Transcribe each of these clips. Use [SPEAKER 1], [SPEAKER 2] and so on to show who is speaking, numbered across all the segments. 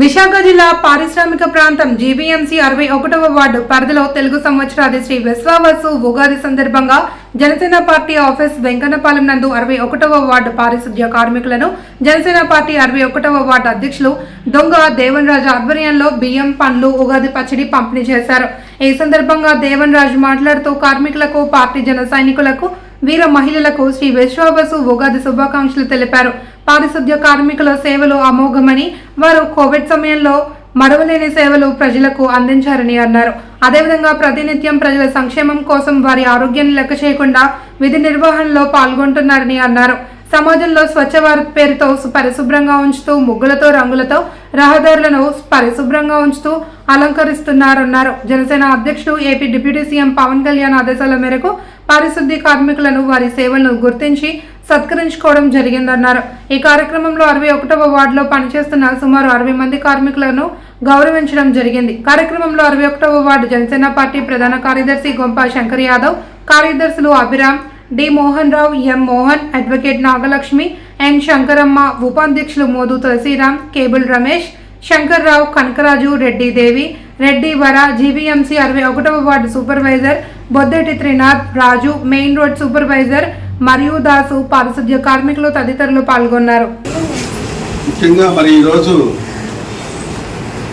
[SPEAKER 1] విశాఖ జిల్లా పారిశ్రామిక ప్రాంతం జీబీఎంసీ అరవై ఒకటవ వార్డు పరిధిలో తెలుగు సంవత్సరాది శ్రీ విశ్వావసు ఉగాది సందర్భంగా జనసేన పార్టీ ఆఫీస్ వెంకన్నపాలెం నందు అరవై ఒకటవ వార్డు పారిశుద్ధ్య కార్మికులను జనసేన పార్టీ అరవై ఒకటవ వార్డు అధ్యక్షులు దొంగ దేవన్ రాజు ఆధ్వర్యంలో బియ్యం పండ్లు ఉగాది పచ్చడి పంపిణీ చేశారు. ఈ సందర్భంగా దేవన్ రాజు మాట్లాడుతూ కార్మికులకు పార్టీ జన సైనికులకు వీర మహిళలకు శ్రీ విశ్వావసు ఉగాది శుభాకాంక్షలు తెలిపారు. పారిశుద్ధ్య కార్మికుల సేవలు అమోఘమని వారు కోవిడ్ సమయంలో మరవలేని సేవలు ప్రజలకు అందించారని అన్నారు. అదేవిధంగా ప్రతినిత్యం ప్రజల సంక్షేమం కోసం వారి ఆరోగ్యాన్ని లెక్క చేయకుండా విధి నిర్వహణలో పాల్గొంటున్నారని అన్నారు. సమాజంలో స్వచ్ఛ భారత్ పేరుతో పరిశుభ్రంగా ఉంచుతూ ముగ్గులతో రంగులతో రహదారులను పరిశుభ్రంగా ఉంచుతూ అలంకరిస్తున్నారన్నారు. జనసేన అధ్యక్షుడు AP deputy CM Pawan Kalyan ఆదేశాల మేరకు పారిశుద్ధ్య కార్మికులను వారి సేవలను గుర్తించి సత్కరించుకోవడం జరిగిందన్నారు. ఈ కార్యక్రమంలో అరవై ఒకటవ వార్డులో పనిచేస్తున్న సుమారు అరవై మంది కార్మికులను గౌరవించడం జరిగింది. కార్యక్రమంలో అరవై ఒకటవ వార్డు జనసేన పార్టీ ప్రధాన కార్యదర్శి గొంప శంకర్ యాదవ్ కార్యదర్శులు Abhiram D Mohan Rao M Mohan advocate Nagalakshmi N Shankaramma ఉపాధ్యక్షులు మోదు తులసిరామ్ కేబుల్ రమేష్ శంకర్ రావు కనకరాజు రెడ్డి దేవి రెడ్డి వర జీవీఎంసీ అరవై ఒకటవ ward supervisor Boddeti Trinath Raju main road supervisor మరియు దాసు పారిశుద్ధ్య కార్మికులు తదితరులు పాల్గొన్నారు.
[SPEAKER 2] ముఖ్యంగా మరి ఈరోజు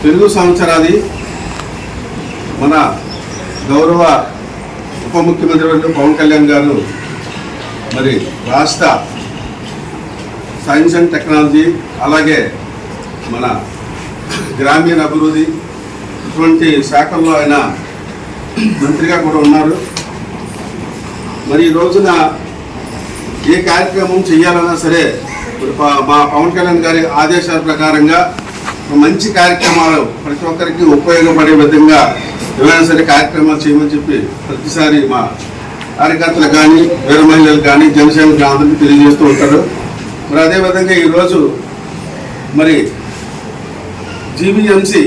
[SPEAKER 2] తెలుగు సంవత్సరాది మన గౌరవ ఉప ముఖ్యమంత్రి పవన్ కళ్యాణ్ గారు మరి రాష్ట్ర సైన్స్ అండ్ టెక్నాలజీ అలాగే మన గ్రామీణ అభివృద్ధి ఇటువంటి శాఖల్లో ఆయన మంత్రిగా కూడా ఉన్నారు. మరి ఈ రోజున ఏ కార్యక్రమం చేయాలన్నా సరే మా పవన్ కళ్యాణ్ గారి ఆదేశాల ప్రకారంగా మంచి కార్యక్రమాలు ప్రతి ఒక్కరికి ఉపయోగపడే విధంగా ఏమైనా సరే కార్యక్రమాలు చేయమని చెప్పి ప్రతిసారి మా కార్యకర్తలు కానీ వీర మహిళలు కానీ జనసేన అందరికీ తెలియజేస్తూ ఉంటారు. మరి అదేవిధంగా ఈరోజు మరి జీబీఎంసి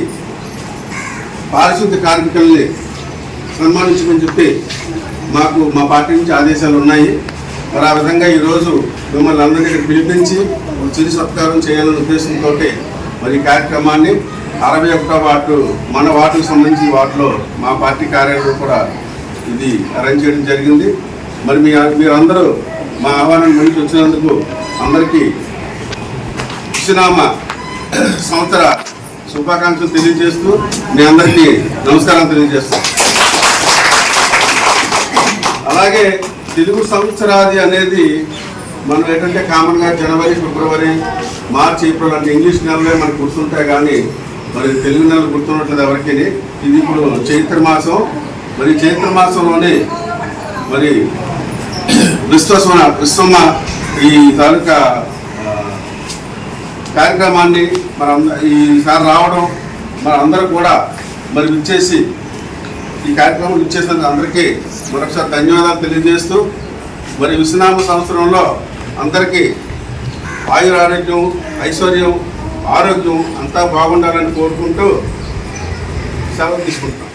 [SPEAKER 2] పారిశుద్ధ కార్మికుల్ని సన్మానించమని చెప్పి మాకు మా పార్టీ నుంచి ఆదేశాలు ఉన్నాయి. మరి ఆ విధంగా ఈరోజు మిమ్మల్ని అందరికీ ఇక్కడ పిలిపించి చిరు సత్కారం చేయాలనే ఉద్దేశంతో మరి ఈ కార్యక్రమాన్ని అరవై ఒకటో వార్డు మన వార్డుకు సంబంధించి వార్డులో మా పార్టీ కార్యాలయంలో కూడా ఇది అరేంజ్ చేయడం జరిగింది. మరి మీ మీరందరూ మా ఆహ్వానం గురించి వచ్చినందుకు అందరికీ చిరునామా సంవత్సర శుభాకాంక్షలు తెలియజేస్తూ మీ అందరికీ నమస్కారం తెలియజేస్తాం అలాగే తెలుగు సంవత్సరాది అనేది మనం ఏంటంటే కామన్గా జనవరి ఫిబ్రవరి మార్చి ఏప్రిల్ అంటే ఇంగ్లీష్ నెలలే మనకు గుర్తుంటాయి కానీ మరి తెలుగు నెలలు గుర్తున్నట్లేదు ఎవరికి ఇది ఇప్పుడు చైత్ర మాసం. మరి చైత్ర మాసంలోనే మరి విశ్వస్మ విశ్వమ్మ ఈ తాలూకా కార్యక్రమాన్ని మన అంద- ఈసారి రావడం మన అందరూ కూడా మరి విచ్చేసి ఈ కార్యక్రమం ఇచ్చేసినందుకు అందరికీ మరొకసారి ధన్యవాదాలు తెలియజేస్తూ మరి విశ్వనామ సంవత్సరంలో అందరికీ ఆయుర ఆరోగ్యం ఐశ్వర్యం ఆరోగ్యం అంతా బాగుండాలని కోరుకుంటూ సెలవు తీసుకుంటాం